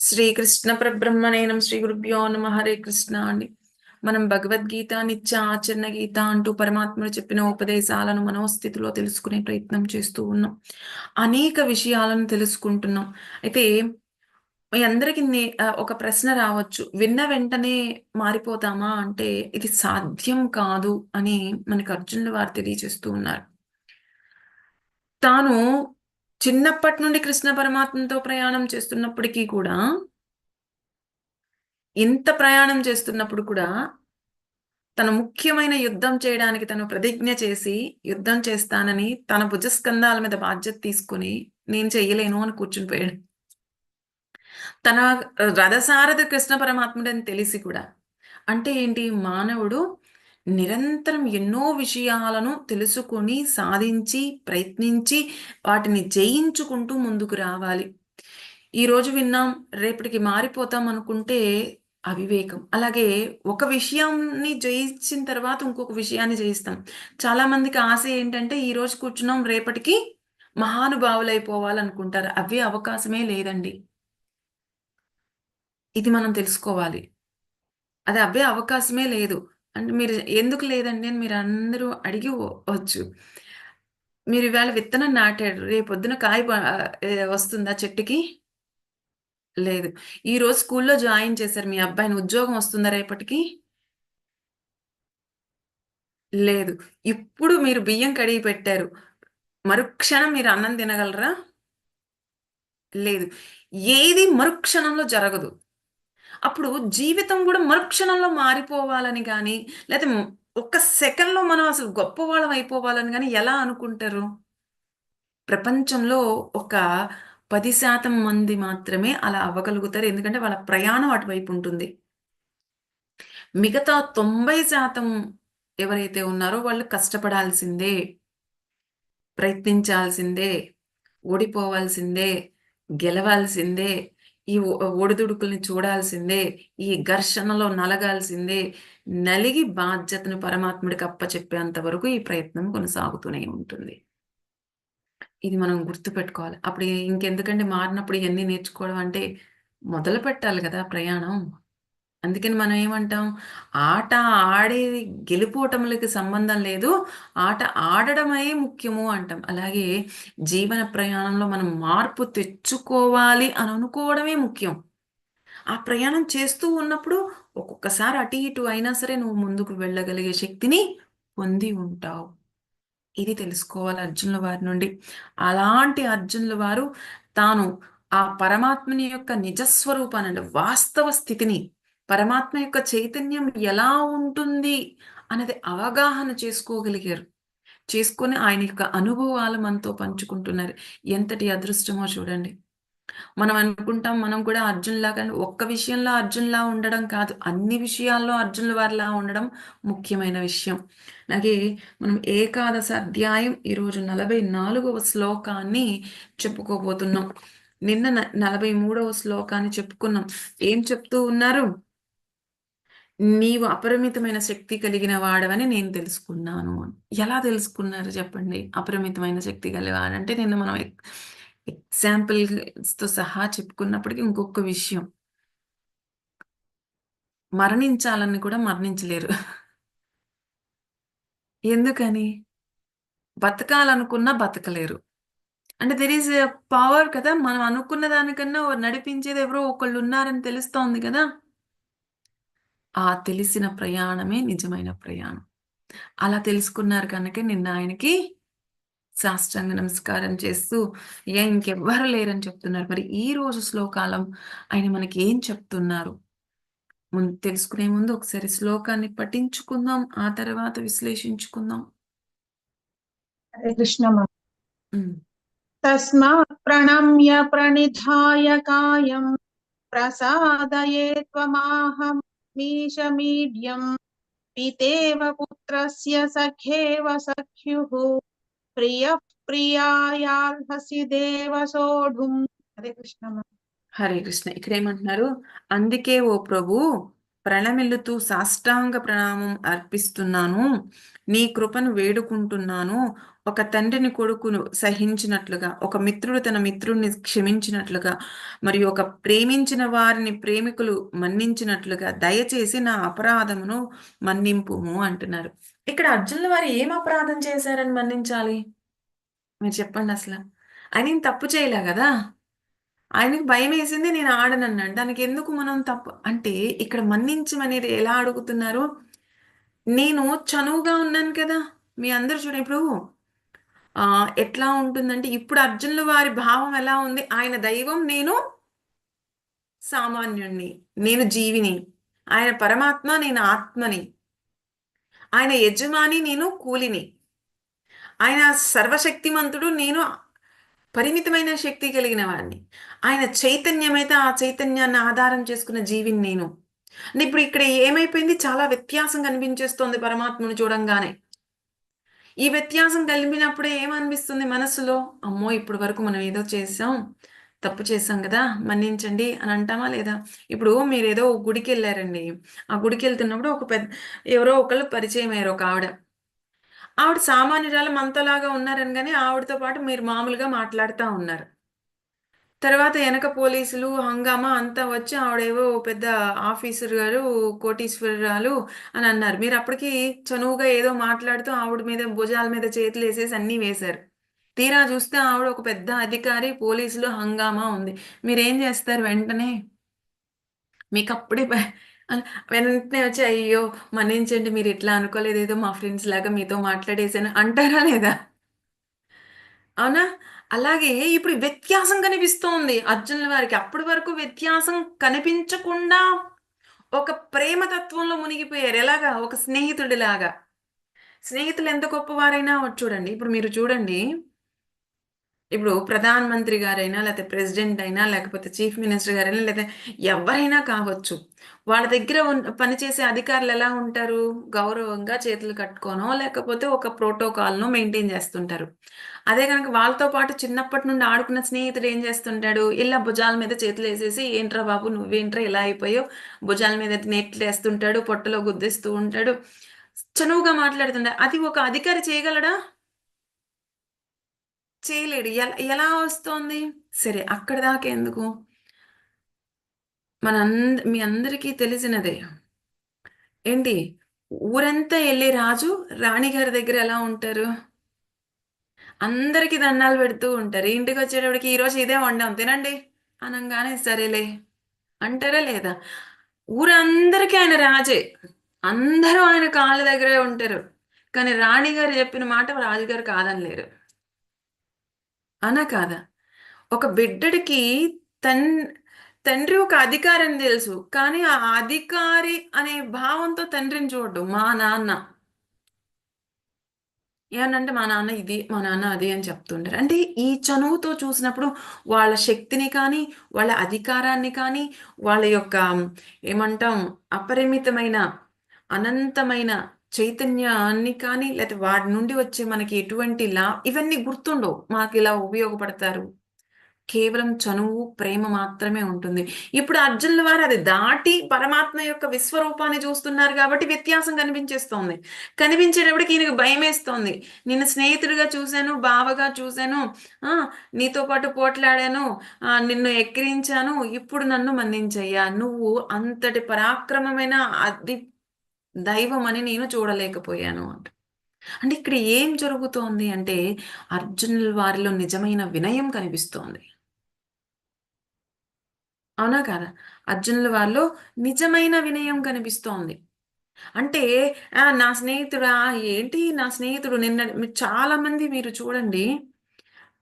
శ్రీకృష్ణ పరబ్రహ్మణేనం శ్రీ గురుభ్యో నమ హరే కృష్ణ అండి. మనం భగవద్గీత నిత్య ఆచరణ గీత అంటూ పరమాత్ముడు చెప్పిన ఉపదేశాలను మనోస్థితిలో తెలుసుకునే ప్రయత్నం చేస్తూ ఉన్నాం. అనేక విషయాలను తెలుసుకుంటున్నాం. అయితే మీ అందరికీ ఒక ప్రశ్న రావచ్చు. విన్న వెంటనే మారిపోతామా అంటే ఇది సాధ్యం కాదు అని మనకి అర్జునుడు వారు తెలియజేస్తూ ఉన్నారు. తాను చిన్నప్పటి నుండి కృష్ణ పరమాత్మతో ప్రయాణం చేస్తున్నప్పటికీ కూడా ఇంత ప్రయాణం చేస్తున్నప్పుడు కూడా తన ముఖ్యమైన యుద్ధం చేయడానికి తను ప్రతిజ్ఞ చేసి యుద్ధం చేస్తానని తన భుజస్కంధాల మీద బాధ్యత తీసుకుని నేను చెయ్యలేను అని కూర్చుని పోయాడు. తన రథసారథి కృష్ణ పరమాత్ముడని తెలిసి కూడా అంటే ఏంటి? మానవుడు నిరంతరం ఎన్నో విషయాలను తెలుసుకొని సాధించి ప్రయత్నించి వాటిని జయించుకుంటూ ముందుకు రావాలి. ఈరోజు విన్నాం రేపటికి మారిపోతాం అనుకుంటే అవివేకం. అలాగే ఒక విషయాన్ని జయించిన తర్వాత ఇంకొక విషయాన్ని జయిస్తాం. చాలా మందికి ఆశ ఏంటంటే ఈరోజు కూర్చున్నాం రేపటికి మహానుభావులైపోవాలనుకుంటారు. అవి అవకాశమే లేదండి. ఇది మనం తెలుసుకోవాలి. అది అవే అవకాశమే లేదు. అంటే మీరు ఎందుకు లేదండి అని మీరు అందరూ అడిగి వచ్చు. మీరు ఇవాళ విత్తనం నాటాడు రేపొద్దున కాయ వస్తుందా చెట్టుకి? లేదు. ఈరోజు స్కూల్లో జాయిన్ చేశారు మీ అబ్బాయిని. ఉద్యోగం వస్తుందా రేపటికి? లేదు. ఇప్పుడు మీరు బియ్యం కడిగి పెట్టారు. మరుక్షణం మీరు అన్నం తినగలరా? లేదు. ఏది మరుక్షణంలో జరగదు. అప్పుడు జీవితం కూడా మరుక్షణంలో మారిపోవాలని కానీ లేదా ఒక్క సెకండ్లో మనం అసలు గొప్పవాళ్ళం అయిపోవాలని కానీ ఎలా అనుకుంటారు? ప్రపంచంలో ఒక పది శాతం మంది మాత్రమే అలా అవ్వగలుగుతారు. ఎందుకంటే వాళ్ళ ప్రయాణం అటువైపు ఉంటుంది. మిగతా తొంభై శాతం ఎవరైతే ఉన్నారో వాళ్ళు కష్టపడాల్సిందే ప్రయత్నించాల్సిందే ఓడిపోవాల్సిందే గెలవాల్సిందే ఈ ఒడిదుడుకుల్ని చూడాల్సిందే ఈ ఘర్షణలో నలగాల్సిందే నలిగి బాధ్యతను పరమాత్ముడికి అప్పచెప్పేంత వరకు ఈ ప్రయత్నం కొనసాగుతూనే ఉంటుంది. ఇది మనం గుర్తుపెట్టుకోవాలి. అప్పుడు ఇంకెందుకంటే మారినప్పుడు ఇవన్నీ నేర్చుకోవడం అంటే మొదలు పెట్టాలి కదా ప్రయాణం. అందుకని మనం ఏమంటాం? ఆట ఆడేది గెలుపోటములకి సంబంధం లేదు. ఆట ఆడడమే ముఖ్యము అంటాం. అలాగే జీవన ప్రయాణంలో మనం మార్పు తెచ్చుకోవాలి అని అనుకోవడమే ముఖ్యం. ఆ ప్రయాణం చేస్తూ ఉన్నప్పుడు ఒక్కొక్కసారి అటు ఇటు అయినా సరే నువ్వు ముందుకు వెళ్ళగలిగే శక్తిని పొంది ఉంటావు. ఇది తెలుసుకోవాలి అర్జునుల వారి నుండి. అలాంటి అర్జునుల వారు తాను ఆ పరమాత్మని యొక్క నిజస్వరూపాన్ని వాస్తవ స్థితిని పరమాత్మ యొక్క చైతన్యం ఎలా ఉంటుంది అనేది అవగాహన చేసుకోగలిగారు. చేసుకొని ఆయన యొక్క అనుభవాలు మనతో పంచుకుంటున్నారు. ఎంతటి అదృష్టమో చూడండి. మనం అనుకుంటాం మనం కూడా అర్జున్లా కానీ ఒక్క విషయంలో అర్జున్లా ఉండడం కాదు. అన్ని విషయాల్లో అర్జునుల వారిలా ఉండడం ముఖ్యమైన విషయం. అలాగే మనం ఏకాదశ అధ్యాయం ఈరోజు నలభై నాలుగవ శ్లోకాన్ని చెప్పుకోబోతున్నాం. నిన్న నలభై మూడవ శ్లోకాన్ని చెప్పుకున్నాం. ఏం చెప్తూ ఉన్నారు? నీవు అపరిమితమైన శక్తి కలిగిన వాడవని నేను తెలుసుకున్నాను ఎలా తెలుసుకున్నారు చెప్పండి? అపరిమితమైన శక్తి కలిగాడంటే నిన్న మనం ఎగ్జాంపుల్స్తో సహా చెప్పుకున్నప్పటికీ ఇంకొక విషయం. మరణించాలని కూడా మరణించలేరు. ఎందుకని? బతకాలనుకున్నా బతకలేరు. అంటే దెర్ ఈజ్ పవర్ కదా? మనం అనుకున్న దానికన్నా నడిపించేది ఎవరో ఒకళ్ళు ఉన్నారని తెలుస్తోంది కదా? ఆ తెలిసిన ప్రయాణమే నిజమైన ప్రయాణం. అలా తెలుసుకున్నారు కనుక నిన్న ఆయనకి సాష్టాంగ నమస్కారం చేస్తూ ఇంకెవ్వరు లేరని చెప్తున్నారు. మరి ఈ రోజు శ్లోకాలం ఆయన మనకి ఏం చెప్తున్నారు? ముందు తెలుసుకునే ముందు ఒకసారి శ్లోకాన్ని పఠించుకుందాం ఆ తర్వాత విశ్లేషించుకుందాం. కృష్ణ తస్మా ప్రణమ్య ప్రణిధాయ కాయం ప్రసాదయే త్వమాహం. మీశమీడ్యం పితేవ పుత్రస్య సఖేవ సఖ్యుః ప్రియ ప్రియాయార్హసి దేవ సోఢుం హరే కృష్ణ హరే కృష్ణ ఇక్కడ ఏమంటున్నారు? అందుకే ఓ ప్రభు ప్రణమిల్లుతూ సాష్టాంగ ప్రణామం అర్పిస్తున్నాను. నీ కృపను వేడుకుంటున్నాను. ఒక తండ్రిని కొడుకును సహించినట్లుగా ఒక మిత్రుడు తన మిత్రుడిని క్షమించినట్లుగా మరియు ఒక ప్రేమించిన వారిని ప్రేమికులు మన్నించినట్లుగా దయచేసి నా అపరాధమును మన్నింపుము అంటున్నారు. ఇక్కడ అర్జునుల వారు ఏం అపరాధం చేశారని మన్నించాలి? మీరు చెప్పండి అసలు. ఆయన తప్పు చేయలే కదా? ఆయనకు భయం వేసింది నేను ఆడనన్నాడు. దానికి ఎందుకు మనం తప్పు? అంటే ఇక్కడ మన్నించమనేది ఎలా అడుగుతున్నారు? నేను చనువుగా ఉన్నాను కదా. మీ అందరు చూడండి. ఇప్పుడు ఆ ఎట్లా ఉంటుందంటే ఇప్పుడు అర్జునుల వారి భావం ఎలా ఉంది? ఆయన దైవం నేను సామాన్యుణ్ణి నేను జీవిని. ఆయన పరమాత్మ నేను ఆత్మని. ఆయన యజమాని నేను కూలిని. ఆయన సర్వశక్తిమంతుడు నేను పరిమితమైన శక్తి కలిగిన వాడిని. ఆయన చైతన్యమైతే ఆ చైతన్యాన్ని ఆధారం చేసుకున్న జీవిని నేను. అంటే ఇప్పుడు ఇక్కడ ఏమైపోయింది? చాలా వ్యత్యాసం కనిపించేస్తోంది పరమాత్మను చూడంగానే. ఈ వ్యత్యాసం కలిపినప్పుడే ఏమనిపిస్తుంది మనసులో? అమ్మో ఇప్పటి వరకు మనం ఏదో చేసాం తప్పు చేసాం కదా మన్నించండి అని అంటామా లేదా? ఇప్పుడు మీరు ఏదో ఒక గుడికి వెళ్ళారండి. ఆ గుడికి వెళ్తున్నప్పుడు ఒక పెద్ద ఎవరో ఒకళ్ళు పరిచయం అయ్యారు ఒక ఆవిడ. ఆవిడ సామాన్యురాలు మనతోలాగా ఉన్నారని కానీ ఆవిడతో పాటు మీరు మామూలుగా మాట్లాడుతూ ఉన్నారు. తర్వాత వెనక పోలీసులు హంగామా అంతా వచ్చి ఆవిడేవో పెద్ద ఆఫీసర్ గారు కోటీశ్వరరాలు అని అన్నారు. మీరు అప్పటికి చనువుగా ఏదో మాట్లాడుతూ ఆవిడ మీద భుజాల మీద చేతులు వేసేసి అన్నీ వేశారు. తీరా చూస్తే ఆవిడ ఒక పెద్ద అధికారి పోలీసులు హంగామా ఉంది. మీరేం చేస్తారు వెంటనే? మీకు అప్పుడే వెంటనే వచ్చి అయ్యో మన్నించండి మీరు ఇట్లా అనుకోలేదు ఏదో మా ఫ్రెండ్స్ లాగా మీతో మాట్లాడేసాను అంటారా లేదా? అవునా? అలాగే ఇప్పుడు వ్యత్యాసం కనిపిస్తోంది. అర్జునుల వారికి అప్పటి వరకు వ్యత్యాసం కనిపించకుండా ఒక ప్రేమ తత్వంలో మునిగిపోయారు. ఎలాగా? ఒక స్నేహితుడిలాగా. స్నేహితులు ఎంత గొప్పవారైనా చూడండి. ఇప్పుడు మీరు చూడండి. ఇప్పుడు ప్రధాన మంత్రి గారైనా లేకపోతే ప్రెసిడెంట్ అయినా లేకపోతే చీఫ్ మినిస్టర్ గారైనా లేదా ఎవరైనా కావచ్చు. వాళ్ళ దగ్గర ఉన్న- పనిచేసే అధికారులు ఎలా ఉంటారు? గౌరవంగా చేతులు కట్టుకోనో లేకపోతే ఒక ప్రోటోకాల్ను మెయింటైన్ చేస్తుంటారు. అదే కనుక వాళ్ళతో పాటు చిన్నప్పటి నుండి ఆడుకున్న స్నేహితుడు ఏం చేస్తుంటాడు? ఇలా భుజాల మీద చేతులు వేసేసి ఏంట్రా బాబు నువ్వేంట్రా ఇలా అయిపోయావు? భుజాల మీద నెట్లు వేస్తుంటాడు పొట్టలో గుద్దేస్తూ ఉంటాడు. చనువుగా మాట్లాడుతుంటాడు అది ఒక అధికారి చేయగలడా? చేయలేడు. ఎలా ఎలా వస్తోంది? సరే అక్కడ దాకా ఎందుకు? మన అంద మీ అందరికీ తెలిసినదే. ఏంటి? ఊరంతా వెళ్ళే రాజు రాణిగారి దగ్గర ఎలా ఉంటారు? అందరికీ దండాలు పెడుతూ ఉంటారు. ఇంటికి వచ్చేటప్పటికి ఈరోజు ఇదే వండాం. తినండి. అనగానే సరేలే. అంటారా లేదా? ఊరందరికీ ఆయన రాజే. అందరూ ఆయన కాళ్ళ దగ్గరే ఉంటారు. కానీ రాణిగారు చెప్పిన మాట రాజుగారు కాదనలేరు అనా కాదా? ఒక బిడ్డడికి తన్ తండ్రి ఒక అధికారం తెలుసు. కానీ ఆ అధికారి అనే భావంతో తండ్రిని చూడడు మా నాన్న. ఏమనంటే మా నాన్న ఇది మా నాన్న అది అని చెప్తుంటారు. అంటే ఈ చనువుతో చూసినప్పుడు వాళ్ళ శక్తిని కానీ వాళ్ళ అధికారాన్ని కానీ వాళ్ళ యొక్క ఏమంటాం అపరిమితమైన అనంతమైన చైతన్యాన్ని కానీ లేకపోతే వాడి నుండి వచ్చే మనకి ఎటువంటి లా ఇవన్నీ గుర్తుండవు. మాకు ఇలా ఉపయోగపడతారు. కేవలం చనువు ప్రేమ మాత్రమే ఉంటుంది. ఇప్పుడు అర్జునుల వారు అది దాటి పరమాత్మ యొక్క విశ్వరూపాన్ని చూస్తున్నారు కాబట్టి వ్యత్యాసం కనిపించేస్తోంది. కనిపించేటప్పటికి ఈయనకు భయం వేస్తోంది నిన్ను స్నేహితుడిగా చూశాను బావగా చూశాను నీతో పాటు పోట్లాడాను నిన్ను ఎక్కిరించాను ఇప్పుడు నన్ను మందించయ్యా నువ్వు అంతటి పరాక్రమమైన అది దైవం అని నేను చూడలేకపోయాను అంట. అంటే ఇక్కడ ఏం జరుగుతోంది అంటే అర్జునుల వారిలో నిజమైన వినయం కనిపిస్తోంది. అవునా కాదా? అర్జునుల వారిలో నిజమైన వినయం కనిపిస్తోంది. అంటే నా స్నేహితుడా ఏంటి నా స్నేహితుడు? నిన్న చాలా మంది మీరు చూడండి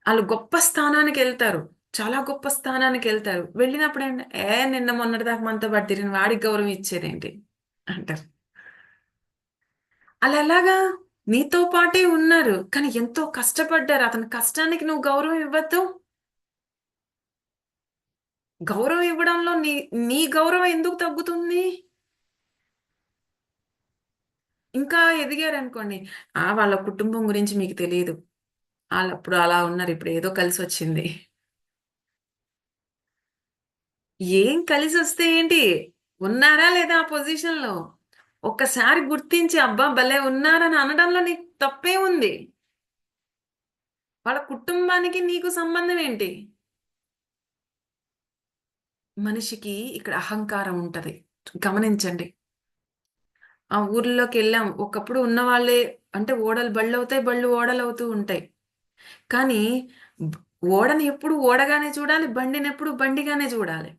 వాళ్ళు గొప్ప స్థానానికి వెళ్తారు. చాలా గొప్ప స్థానానికి వెళ్తారు. వెళ్ళినప్పుడు ఏంటి, ఏ నిన్న మొన్నటి దాకా మనతో పాటు తిరిగిన వాడికి గౌరవం ఇచ్చేదేంటి? అంటారు. అలా ఎలాగా? నీతో పాటే ఉన్నారు. కానీ ఎంతో కష్టపడ్డారు. అతని కష్టానికి నువ్వు గౌరవం ఇవ్వద్దు. గౌరవం ఇవ్వడంలో నీ నీ గౌరవం ఎందుకు తగ్గుతుంది? ఇంకా ఎదిగారు అనుకోండి ఆ వాళ్ళ కుటుంబం గురించి మీకు తెలియదు. వాళ్ళు అప్పుడు అలా ఉన్నారు ఇప్పుడు ఏదో కలిసి వచ్చింది. ఏం కలిసి వస్తే ఏంటి? ఉన్నారా లేదా ఆ పొజిషన్లో? ఒక్కసారి గుర్తించి అబ్బా భలే ఉన్నారని అనడంలో నీకు తప్పే ఉంది. వాళ్ళ కుటుంబానికి నీకు సంబంధం ఏంటి? మనిషికి ఇక్కడ అహంకారం ఉంటది. గమనించండి. ఆ ఊర్లోకి వెళ్ళాం. ఒకప్పుడు ఉన్న వాళ్ళే అంటే ఓడలు బళ్ళు అవుతాయి బళ్ళు ఓడలు అవుతూ ఉంటాయి. కానీ ఓడని ఎప్పుడు ఓడగానే చూడాలి బండిని ఎప్పుడు బండిగానే చూడాలి.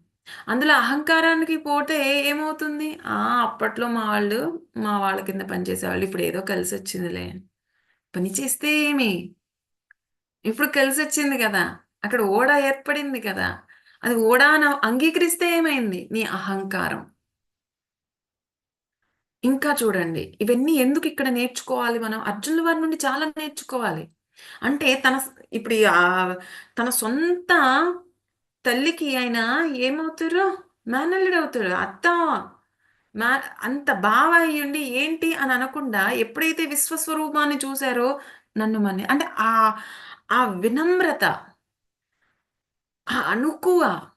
అందులో అహంకారానికి పోతే ఏమవుతుంది? ఆ అప్పట్లో మా వాళ్ళు మా వాళ్ళ కింద పనిచేసేవాళ్ళు ఇప్పుడు ఏదో కలిసి వచ్చిందిలే. పని చేస్తే ఏమి? ఇప్పుడు కలిసి వచ్చింది కదా. అక్కడ ఓడ ఏర్పడింది కదా. అది ఓడాన అంగీకరిస్తే ఏమైంది? నీ అహంకారం. ఇంకా చూడండి ఇవన్నీ ఎందుకు ఇక్కడ నేర్చుకోవాలి మనం? అర్జునుల వారి నుండి చాలా నేర్చుకోవాలి. అంటే తన ఇప్పుడు తన సొంత తల్లికి ఆయన ఏమవుతారు? మేనల్లుడు అవుతాడు. అత్త మా అంత బావ అయ్యుండి ఏంటి అని అనకుండా ఎప్పుడైతే విశ్వస్వరూపాన్ని చూశారో నన్ను మన్ని అంటే ఆ ఆ వినమ్రత ఆ అనుకువ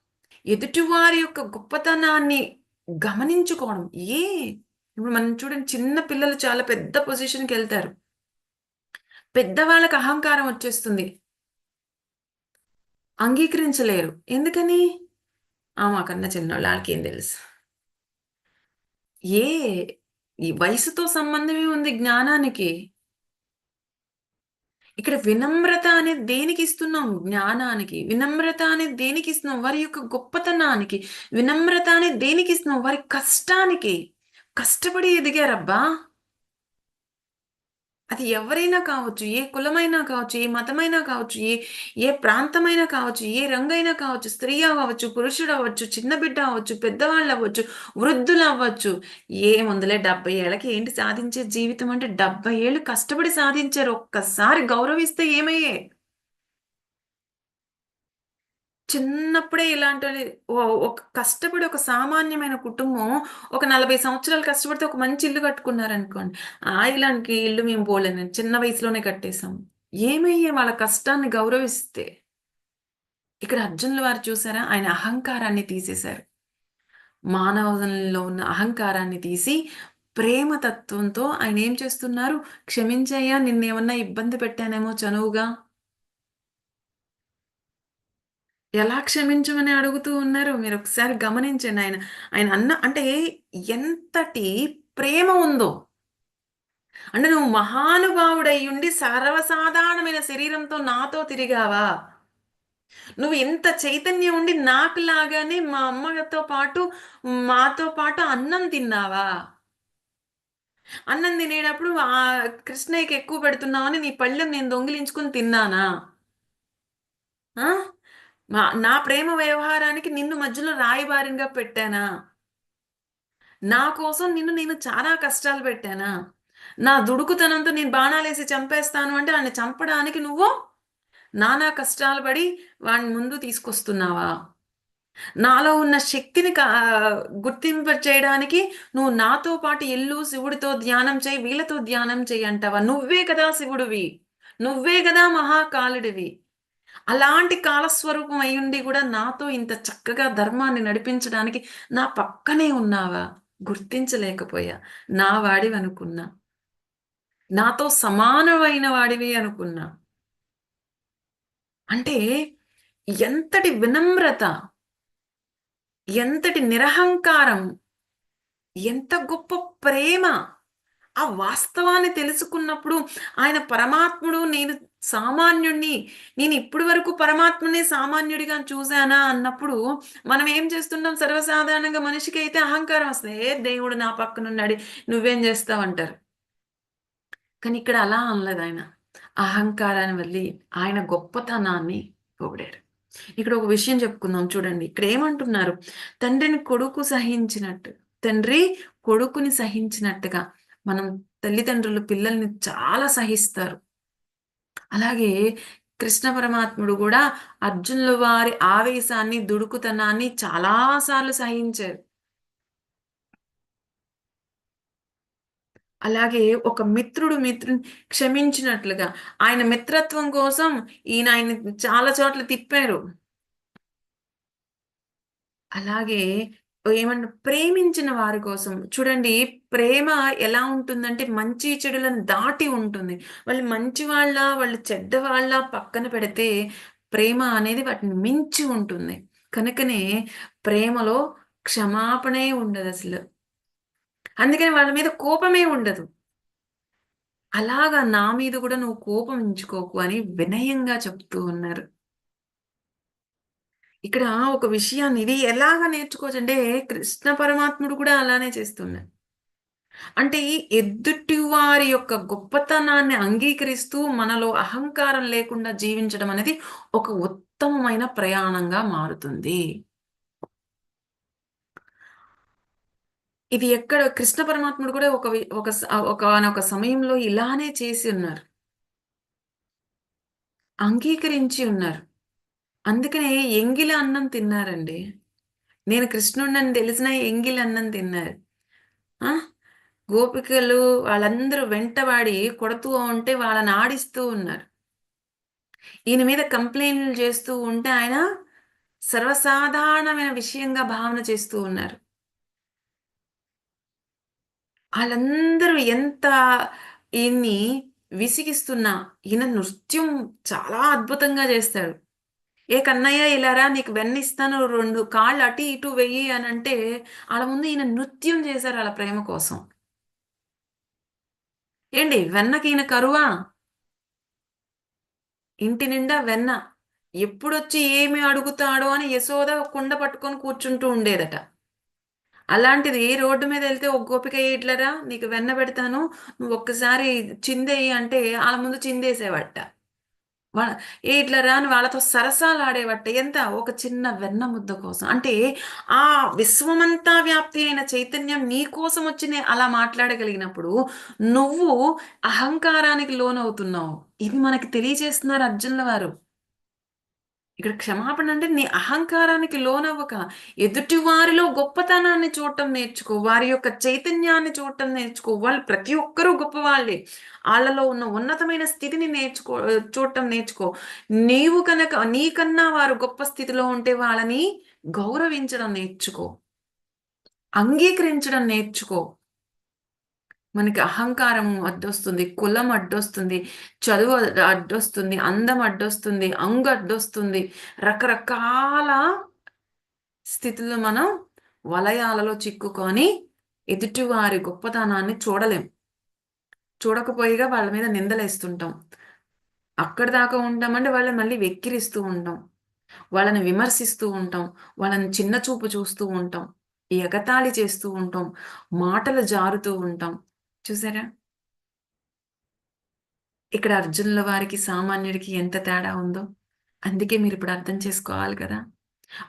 ఎదుటివారి యొక్క గొప్పతనాన్ని గమనించుకోవడం. ఏ? ఇప్పుడు మనం చూడండి చిన్న పిల్లలు చాలా పెద్ద పొజిషన్కి వెళ్తారు. పెద్దవాళ్ళకి అహంకారం వచ్చేస్తుంది. అంగీకరించలేరు. ఎందుకని? ఆ మాకన్నా చిన్నోళ్ళు వాళ్ళకి ఏం తెలుసు? ఏ? ఈ వయసుతో సంబంధమే ఉంది జ్ఞానానికి. ఇక్కడ వినమ్రత అనేది దేనికి ఇస్తున్నాం? జ్ఞానానికి. వినమ్రత అనేది దేనికి ఇస్తున్నాం? వారి యొక్క గొప్పతనానికి. వినమ్రత అనేది దేనికి ఇస్తున్నాం? వారి కష్టానికి. కష్టపడి ఎదిగారబ్బా. అది ఎవరైనా కావచ్చు ఏ కులమైనా కావచ్చు ఏ మతమైనా కావచ్చు ఏ ఏ ప్రాంతమైనా కావచ్చు ఏ రంగైనా కావచ్చు స్త్రీ అవ్వచ్చు పురుషుడు అవ్వచ్చు చిన్న బిడ్డ అవ్వచ్చు పెద్దవాళ్ళు అవ్వచ్చు వృద్ధులు అవ్వచ్చు ఏముందులే డెబ్బై ఏళ్ళకి ఏంటి సాధించే జీవితం అంటే డెబ్బై ఏళ్ళు కష్టపడి సాధించారు. ఒక్కసారి గౌరవిస్తే ఏమయ్యే? చిన్నప్పుడే ఇలాంటి ఓ- ఒక కష్టపడి ఒక సామాన్యమైన కుటుంబం ఒక నలభై సంవత్సరాలు కష్టపడితే ఒక మంచి ఇల్లు కట్టుకున్నారనుకోండి ఆ ఇలాంటి ఇల్లు మేము పోలేను చిన్న వయసులోనే కట్టేశాం. ఏమయ్యే వాళ్ళ కష్టాన్ని గౌరవిస్తే? ఇక్కడ అర్జునుల వారు చూసారా? ఆయన అహంకారాన్ని తీసేశారు. మానవంలో ఉన్న అహంకారాన్ని తీసి ప్రేమ తత్వంతో ఆయన ఏం చేస్తున్నారు? క్షమించయ్యా నిన్నేమన్నా ఇబ్బంది పెట్టానేమో చనువుగా? ఎలా క్షమించమని అడుగుతూ ఉన్నారు మీరు ఒకసారి గమనించండి. ఆయన ఆయన అన్న అంటే ఎంతటి ప్రేమ ఉందో. అంటే నువ్వు మహానుభావుడై ఉండి సర్వసాధారణమైన శరీరంతో నాతో తిరిగావా? నువ్వు ఇంత చైతన్యం ఉండి నాకు లాగానే మా అమ్మతో పాటు మాతో పాటు అన్నం తిన్నావా? అన్నం తినేటప్పుడు ఆ కృష్ణయ్యకి ఎక్కువ పెడుతున్నావని నీ పళ్ళెం నేను దొంగిలించుకుని తిన్నానా? ఆ? మా నా ప్రేమ వ్యవహారానికి నిన్ను మధ్యలో రాయబారిగా పెట్టానా? నా కోసం నిన్ను నేను చాలా కష్టాలు పెట్టానా? నా దుడుకుతనంతో నేను బాణాలేసి చంపేస్తాను అంటే ఆయన చంపడానికి నువ్వు నానా కష్టాలు పడి వాడిని ముందు తీసుకొస్తున్నావా? నాలో ఉన్న శక్తిని గుర్తింప చేయడానికి నువ్వు నాతో పాటు ఎల్లు శివుడితో ధ్యానం చేయి వీళ్ళతో ధ్యానం చేయి అంటావా? నువ్వే కదా శివుడివి. నువ్వే కదా మహాకాలుడివి. అలాంటి కాలస్వరూపం అయ్యుండి కూడా నాతో ఇంత చక్కగా ధర్మాన్ని నడిపించడానికి నా పక్కనే ఉన్నావా? గుర్తించలేకపోయా. నా వాడివి అనుకున్నా. నాతో సమానమైన వాడివి అనుకున్నా. అంటే ఎంతటి వినమ్రత ఎంతటి నిరహంకారం ఎంత గొప్ప ప్రేమ ఆ వాస్తవాన్ని తెలుసుకున్నప్పుడు ఆయన పరమాత్ముడు నేను సామాన్యుణ్ణి నేను ఇప్పటి వరకు పరమాత్మనే సామాన్యుడిగా చూశానా అన్నప్పుడు మనం ఏం చేస్తున్నాం? సర్వసాధారణంగా మనిషికి అయితే అహంకారం వస్తుంది ఏ దేవుడు నా పక్కనున్నాడు నువ్వేం చేస్తావు? అంటారు. కానీ ఇక్కడ అలా అనలేదు ఆయన. అహంకారాన్ని వెళ్ళి ఆయన గొప్పతనాన్ని పొగిడారు. ఇక్కడ ఒక విషయం చెప్పుకుందాం చూడండి. ఇక్కడ ఏమంటున్నారు? తండ్రిని కొడుకు సహించినట్టు తండ్రి కొడుకుని సహించినట్టుగా మనం తల్లిదండ్రులు పిల్లల్ని చాలా సహిస్తారు. అలాగే కృష్ణ పరమాత్ముడు కూడా అర్జునుల వారి ఆవేశాన్ని దుడుకుతనాన్ని చాలాసార్లు సహించారు. అలాగే ఒక మిత్రుడు మిత్రుని క్షమించినట్లుగా ఆయన మిత్రత్వం కోసం ఈయన ఆయన చాలా చోట్ల తిప్పారు. అలాగే ఏమన్నా ప్రేమించిన వారి కోసం? చూడండి ప్రేమ ఎలా ఉంటుందంటే మంచి చెడులను దాటి ఉంటుంది. వాళ్ళు మంచి వాళ్ళ వాళ్ళు చెడ్డ వాళ్ళ పక్కన పెడితే ప్రేమ అనేది వాటిని మించి ఉంటుంది. కనుకనే ప్రేమలో క్షమాపణే ఉండదు అసలు. అందుకని వాళ్ళ మీద కోపమే ఉండదు. అలాగా నా మీద కూడా నువ్వు కోపం ఉంచుకోకు అని వినయంగా చెప్తూ ఉన్నారు. ఇక్కడ ఒక విషయాన్ని ఇది ఎలాగ నేర్చుకోవచ్చు అంటే కృష్ణ పరమాత్ముడు కూడా అలానే చేస్తున్నాడు అంటే ఎదుటి వారి యొక్క గొప్పతనాన్ని అంగీకరిస్తూ మనలో అహంకారం లేకుండా జీవించడం అనేది ఒక ఉత్తమమైన ప్రయాణంగా మారుతుంది. ఇది ఎక్కడ కృష్ణ పరమాత్ముడు కూడా ఒక ఒక ఒక సమయంలో ఇలానే చేసి ఉన్నారు. అంగీకరించి ఉన్నారు. అందుకనే ఎంగిల అన్నం తిన్నారండి. నేను కృష్ణుడిని తెలిసిన ఎంగిలి అన్నం తిన్నారు. ఆ? గోపికలు వాళ్ళందరూ వెంటవాడి కొడుతూ ఉంటే వాళ్ళని ఆడిస్తూ ఉన్నారు. ఈయన మీద కంప్లైంట్లు చేస్తూ ఉంటే ఆయన సర్వసాధారణమైన విషయంగా భావన చేస్తూ ఉన్నారు. వాళ్ళందరూ ఎంత ఈయన్ని విసిగిస్తున్నా ఈయన నృత్యం చాలా అద్భుతంగా చేస్తాడు. ఏ కన్నయ్య ఇలారా నీకు వెన్నిస్తాను రెండు కాళ్ళు అటు ఇటు వెయ్యి అని అంటే వాళ్ళ ముందు ఈయన నృత్యం చేశారు వాళ్ళ ప్రేమ కోసం. ఏంటి? వెన్నకి ఈయన కరువా? ఇంటి నిండా వెన్న. ఎప్పుడొచ్చి ఏమి అడుగుతాడో అని యశోద కుండ పట్టుకొని కూర్చుంటూ ఉండేదట. అలాంటిది రోడ్డు మీద వెళ్తే ఒక గోపిక ఇట్లరా నీకు వెన్న పెడతాను నువ్వు ఒక్కసారి చిందేయి అంటే వాళ్ళ ముందు చిందేసేవట ఇట్లా రాని వాళ్ళతో సరసాలు ఎంత? ఒక చిన్న వెన్న ముద్ద కోసం. అంటే ఆ విశ్వమంతా వ్యాప్తి అయిన చైతన్యం నీ కోసం వచ్చి అలా మాట్లాడగలిగినప్పుడు నువ్వు అహంకారానికి లోనవుతున్నావు. ఇది మనకి తెలియజేస్తున్నారు అర్జునుల వారు. ఇక్కడ క్షమాపణ అంటే నీ అహంకారానికి లోనవ్వక ఎదుటి వారిలో గొప్పతనాన్ని చూడటం నేర్చుకో వారి యొక్క చైతన్యాన్ని చూడటం నేర్చుకో. వాళ్ళు ప్రతి ఒక్కరూ గొప్పవాళ్ళే. వాళ్ళలో ఉన్న ఉన్నతమైన స్థితిని నేర్చుకో చూడటం నేర్చుకో. నీవు కనుక నీకన్నా వారు గొప్ప స్థితిలో ఉంటే వాళ్ళని గౌరవించడం నేర్చుకో. అంగీకరించడం నేర్చుకో. మనకి అహంకారం అడ్డొస్తుంది కులం అడ్డొస్తుంది చదువు అడ్డొస్తుంది అందం అడ్డొస్తుంది అంగు అడ్డొస్తుంది. రకరకాల స్థితిలో మనం వలయాలలో చిక్కుకొని ఎదుటివారి గొప్పతనాన్ని చూడలేం. చూడకపోయిగా వాళ్ళ మీద నిందలేస్తుంటాం. అక్కడి దాకా ఉంటామంటే వాళ్ళని మళ్ళీ వెక్కిరిస్తూ ఉంటాం. వాళ్ళని విమర్శిస్తూ ఉంటాం. వాళ్ళని చిన్న చూపు చూస్తూ ఉంటాం. ఎగతాళి చేస్తూ ఉంటాం. మాటలు జారుతూ ఉంటాం. చూసారా? ఇక్కడ అర్జునుల వారికి సామాన్యుడికి ఎంత తేడా ఉందో అందుకే మీరు ఇప్పుడు అర్థం చేసుకోవాలి కదా.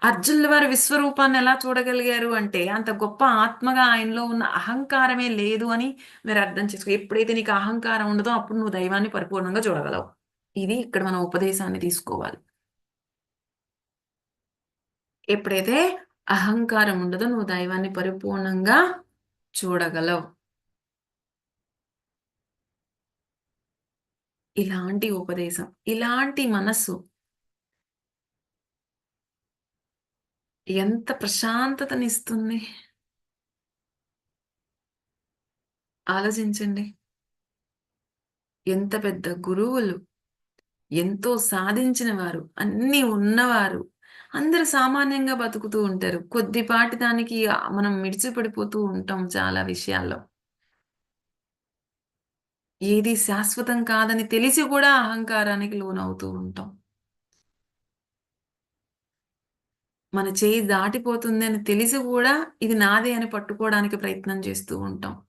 అర్జునుల వారి విశ్వరూపాన్ని ఎలా చూడగలిగారు అంటే అంత గొప్ప ఆత్మగా ఆయనలో ఉన్న అహంకారమే లేదు అని మీరు అర్థం చేసుకో ఎప్పుడైతే నీకు అహంకారం ఉండదో అప్పుడు నువ్వు దైవాన్ని పరిపూర్ణంగా చూడగలవు. ఇది ఇక్కడ మనం ఉపదేశాన్ని తీసుకోవాలి. ఎప్పుడైతే అహంకారం ఉండదో నువ్వు దైవాన్ని పరిపూర్ణంగా చూడగలవు. ఇలాంటి ఉపదేశం ఇలాంటి మనస్సు. ఎంత ప్రశాంతతనిస్తుంది ఆలోచించండి. ఎంత పెద్ద గురువులు ఎంతో సాధించిన వారు అన్నీ ఉన్నవారు. అందరు సామాన్యంగా బతుకుతూ ఉంటారు. కొద్దిపాటి దానికి మనం మిడిచిపడిపోతూ ఉంటాం చాలా విషయాల్లో. ఏది శాశ్వతం కాదని తెలిసి కూడా అహంకారానికి లోనవుతూ ఉంటాం. మన చేయి దాటిపోతుంది అని తెలిసి కూడా ఇది నాదే అని పట్టుకోవడానికి ప్రయత్నం చేస్తూ ఉంటాం.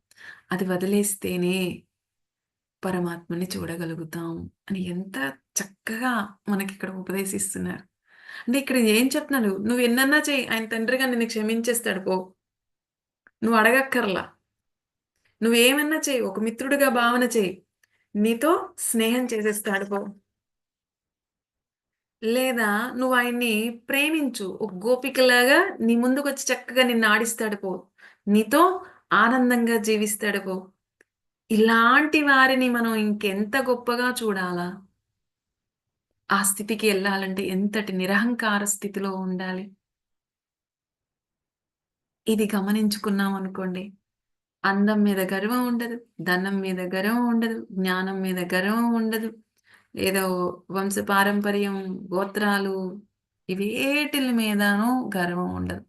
అది వదిలేస్తేనే పరమాత్మని చూడగలుగుతాం అని ఎంత చక్కగా మనకి ఇక్కడ ఉపదేశిస్తున్నారు. అంటే ఇక్కడ ఏం చెప్తున్నాను నువ్వు ఎన్నన్నా చేయి ఆయన తండ్రిగా నిన్ను క్షమించేస్తాడు పో. నువ్వు అడగక్కర్లా. నువ్వేమన్నా చెయ్యి ఒక మిత్రుడిగా భావన చెయ్యి. నీతో స్నేహం చేసేస్తాడు పో. లేదా నువ్వు ఆయన్ని ప్రేమించు ఒక గోపికలాగా నీ ముందుకు వచ్చి చక్కగా నిన్ను ఆడిస్తాడు పో. నీతో ఆనందంగా జీవిస్తాడు పో. ఇలాంటి వారిని మనం ఇంకెంత గొప్పగా చూడాలా? ఆ స్థితికి వెళ్ళాలంటే ఎంతటి నిరహంకార స్థితిలో ఉండాలి? ఇది గమనించుకున్నాం అనుకోండి అందం మీద గర్వం ఉండదు ధనం మీద గర్వం ఉండదు జ్ఞానం మీద గర్వం ఉండదు. ఏదో వంశ పారంపర్యం గోత్రాలు ఇవేటిల మీదనూ గర్వం ఉండదు.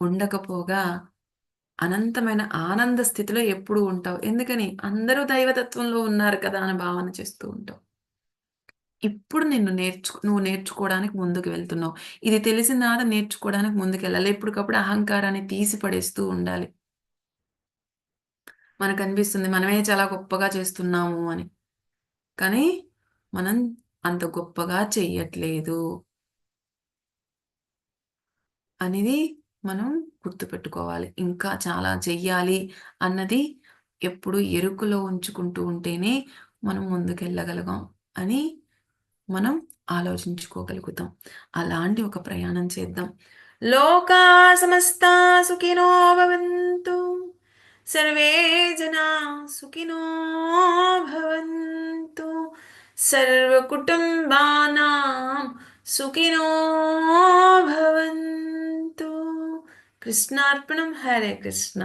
ఉండకపోగా అనంతమైన ఆనంద స్థితిలో ఎప్పుడు ఉంటావు. ఎందుకని? అందరూ దైవతత్వంలో ఉన్నారు కదా అని భావన చేస్తూ ఉంటావు. ఇప్పుడు నిన్ను నేర్చు నువ్వు నేర్చుకోవడానికి ముందుకు వెళ్తున్నావు. ఇది తెలిసినాద నేర్చుకోవడానికి ముందుకు వెళ్ళాలి ఎప్పటికప్పుడు అహంకారాన్ని తీసి పడేస్తూ ఉండాలి. మనకు అనిపిస్తుంది మనమే చాలా గొప్పగా చేస్తున్నాము అని. కానీ మనం అంత గొప్పగా చెయ్యట్లేదు అనేది మనం గుర్తుపెట్టుకోవాలి. ఇంకా చాలా చెయ్యాలి అన్నది ఎప్పుడు ఎరుకులో ఉంచుకుంటూ ఉంటేనే మనం ముందుకెళ్ళగలగాం అని మనం ఆలోచించుకోగలుగుతాం. అలాంటి ఒక ప్రయాణం చేద్దాం. లోకా సమస్త సుఖినో భవంతు. సర్వే జనా సుఖినో భవంతు సర్వకుటుంబానాం సుఖినో భవంతు కృష్ణార్పణం హరే కృష్ణ